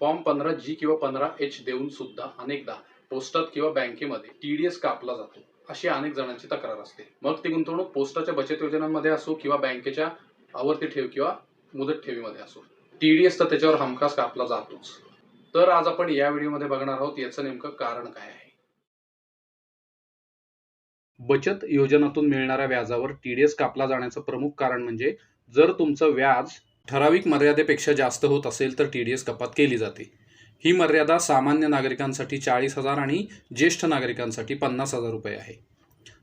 Form पंधरा जी किंवा पंधरा एच देऊन सुद्धा अनेकदा पोस्टात किंवा बँकेमध्ये टीडीएस कापला जातो. अशी अनेक जणांची तक्रार असते. मग ती गुंतवणूक पोस्टाच्या बचत योजनांमध्ये असो किंवा बँकेच्या आवर्ती ठेव किंवा मुदत ठेवीमध्ये असो. टीडीएस तर त्याच्यावर हमखास कापला जातोच. तर आज आपण या व्हिडिओमध्ये बघणार आहोत याचं नेमकं कारण काय आहे. बचत योजनातून मिळणाऱ्या व्याजावर टीडीएस कापला जाण्याचं प्रमुख कारण म्हणजे जर तुमचं व्याज ठराविक मर्यादेपेक्षा जास्त होत असेल तर टी डी एस कपात केली जाते. ही मर्यादा सामान्य नागरिकांसाठी चाळीस हजार आणि ज्येष्ठ नागरिकांसाठी पन्नास हजार रुपये आहे.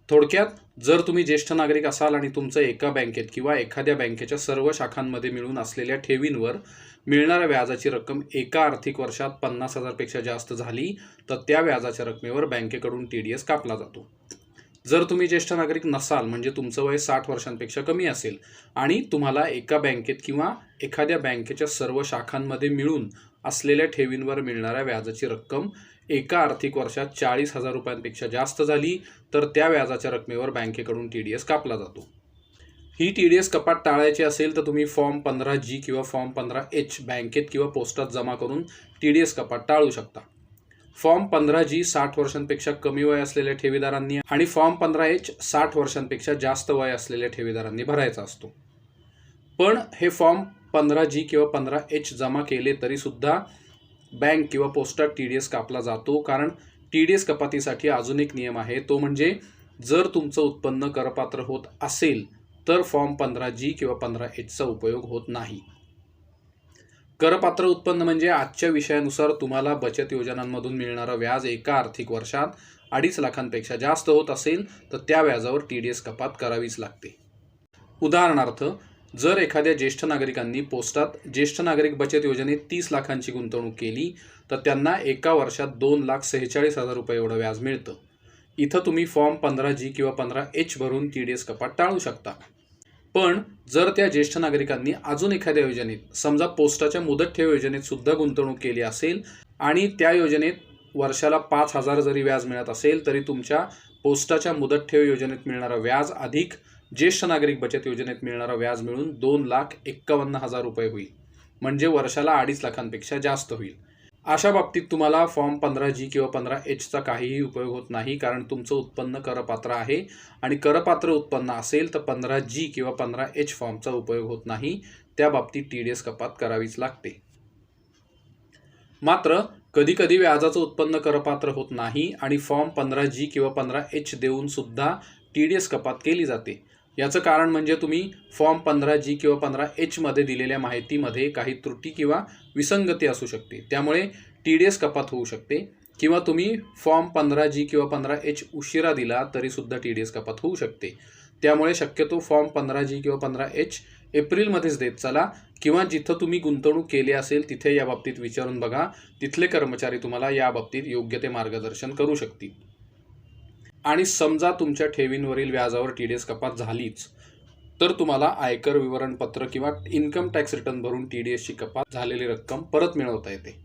थोडक्यात जर तुम्ही ज्येष्ठ नागरिक असाल आणि तुमचं एका बँकेत किंवा एखाद्या बँकेच्या सर्व शाखांमध्ये मिळून असलेल्या ठेवींवर मिळणाऱ्या व्याजाची रक्कम एका आर्थिक वर्षात पन्नास हजारपेक्षा जास्त झाली तर त्या व्याजाच्या रकमेवर बँकेकडून टी डी एस कापला जातो. जर तुम्ही ज्येष्ठ नागरिक नसाल म्हणजे तुमचं वय साठ वर्षांपेक्षा कमी असेल आणि तुम्हाला एका बँकेत किंवा एखाद्या बँकेच्या सर्व शाखांमध्ये मिळून असलेल्या ठेवींवर मिळणाऱ्या व्याजाची रक्कम एका आर्थिक वर्षात चाळीस हजार रुपयांपेक्षा जास्त झाली तर त्या व्याजाच्या रकमेवर बँकेकडून टी डी एस कापला जातो. ही टी डी एस कपात टाळायची असेल तर तुम्ही फॉर्म पंधरा जी किंवा फॉर्म पंधरा एच बँकेत किंवा पोस्टात जमा करून टी डी एस कपात टाळू शकता. फॉर्म पंधरा जी साठ वर्षांपेक्षा कमी वय असलेल्या ठेवीदारांनी आणि फॉर्म पंधरा एच साठ वर्षांपेक्षा जास्त वय असलेल्या ठेवीदारांनी भरायचा असतो. पण हे फॉर्म पंधरा जी किंवा पंधरा एच जमा केले तरीसुद्धा बँक किंवा पोस्टात टी डी एस कापला जातो. कारण टी डी एस कपातीसाठी अजून एक नियम आहे. तो म्हणजे जर तुमचं उत्पन्न करपात्र होत असेल तर फॉर्म पंधरा जी किंवा पंधरा एचचा उपयोग होत नाही. करपात्र उत्पन्न म्हणजे आजच्या विषयानुसार तुम्हाला बचत योजनांमधून मिळणारं व्याज एका आर्थिक वर्षात अडीच लाखांपेक्षा जास्त होत असेल तर त्या व्याजावर टी डी एस कपात करावीच लागते. उदाहरणार्थ जर एखाद्या ज्येष्ठ नागरिकांनी पोस्टात ज्येष्ठ नागरिक बचत योजनेत तीस लाखांची गुंतवणूक केली तर त्यांना एका वर्षात दोन लाख सेहेचाळीस हजार रुपये एवढं व्याज मिळतं. इथं तुम्ही फॉर्म पंधरा जी किंवा पंधरा एच भरून टी डी एस कपात टाळू शकता. पण जर त्या ज्येष्ठ नागरिकांनी अजून एखाद्या योजनेत समजा पोस्टाच्या मुदत ठेव योजनेत सुद्धा गुंतवणूक केली असेल आणि त्या योजनेत वर्षाला पाच हजार जरी व्याज मिळत असेल तरी तुमच्या पोस्टाच्या मुदत ठेव योजनेत मिळणारा व्याज अधिक ज्येष्ठ नागरिक बचत योजनेत मिळणारा व्याज मिळून दोन लाख एक्कावन्न हजार रुपये होईल. म्हणजे वर्षाला अडीच लाखांपेक्षा जास्त होईल. अशा बाबतीत तुम्हाला फॉर्म पंधरा जी किंवा पंधरा एचचा काहीही उपयोग होत नाही कारण तुमचं उत्पन्न करपात्र आहे. आणि करपात्र उत्पन्न असेल तर पंधरा जी किंवा पंधरा एच फॉर्मचा उपयोग होत नाही. त्या बाबतीत टी डी एस कपात करावीच लागते. मात्र कधीकधी व्याजाचं उत्पन्न करपात्र होत नाही आणि फॉर्म पंधरा जी किंवा पंधरा एच देऊन सुद्धा टी डी एस कपात केली जाते. याचं कारण म्हणजे तुम्ही फॉर्म पंधरा जी किंवा पंधरा एचमध्ये दिलेल्या माहितीमध्ये काही त्रुटी किंवा विसंगती असू शकते. त्यामुळे टी डी एस कपात होऊ शकते. किंवा तुम्ही फॉर्म पंधरा जी किंवा पंधरा एच उशिरा दिला तरीसुद्धा टी डी एस कपात होऊ शकते. त्यामुळे शक्यतो फॉर्म पंधरा जी किंवा पंधरा एच एप्रिलमध्येच देत चला. किंवा जिथं तुम्ही गुंतवणूक केली असेल तिथे या बाबतीत विचारून बघा. तिथले कर्मचारी तुम्हाला या बाबतीत योग्य ते मार्गदर्शन करू शकतील. आणि समजा तुमच्या ठेवींवरील व्याजावर टी डी एस कपात झालीच तर तुम्हाला आयकर विवरणपत्र किंवा इन्कम टॅक्स रिटर्न भरून टी डी एसची कपात झालेली रक्कम परत मिळवता येते.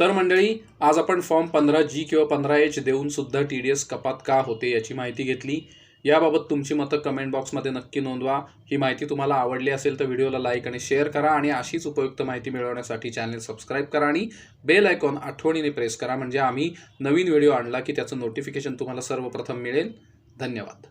तर मंडळी आज आपण फॉर्म पंधरा जी किंवा पंधरा एच देऊन सुद्धा टी डी एस कपात का होते याची माहिती घेतली. याबाबत तुमची मतं कमेंट बॉक्समध्ये नक्की नोंदवा. ही माहिती तुम्हाला आवडली असेल तर व्हिडिओला लाईक आणि शेअर करा आणि अशीच उपयुक्त माहिती मिळवण्यासाठी चॅनल सबस्क्राईब करा आणि बेल आयकॉन आठवणीने प्रेस करा. म्हणजे आम्ही नवीन व्हिडिओ आणला की त्याचं नोटिफिकेशन तुम्हाला सर्वप्रथम मिळेल. धन्यवाद.